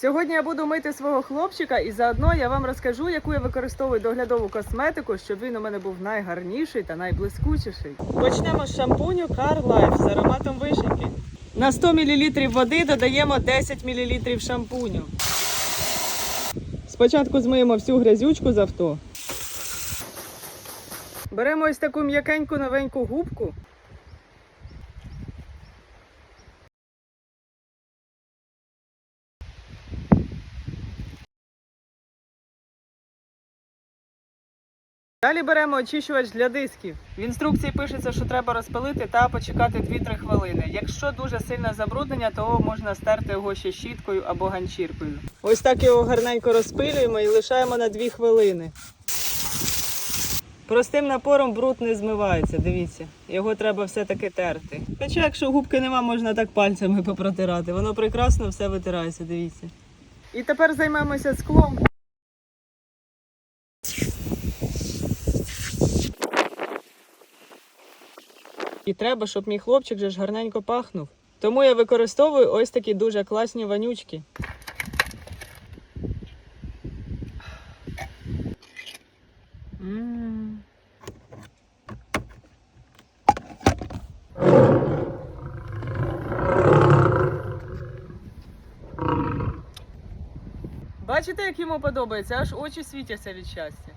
Сьогодні я буду мити свого хлопчика і заодно я вам розкажу, яку я використовую доглядову косметику, щоб він у мене був найгарніший та найблискучіший. Почнемо з шампуню Car Life з ароматом вишеньки. На 100 мл води додаємо 10 мл шампуню. Спочатку змиємо всю грязючку з авто. Беремо ось таку м'якеньку новеньку губку. Далі беремо очищувач для дисків. В інструкції пишеться, що треба розпилити та почекати 2-3 хвилини. Якщо дуже сильне забруднення, то можна стерти його ще щіткою або ганчіркою. Ось так його гарненько розпилюємо і лишаємо на 2 хвилини. Простим напором бруд не змивається, дивіться. Його треба все-таки терти. Хоча, якщо губки нема, можна так пальцями попротирати. Воно прекрасно все витирається, дивіться. І тепер займемося склом. І треба, щоб мій хлопчик же ж гарненько пахнув. Тому я використовую ось такі дуже класні вонючки. М. Бачите, як йому подобається, аж очі світяться від щастя.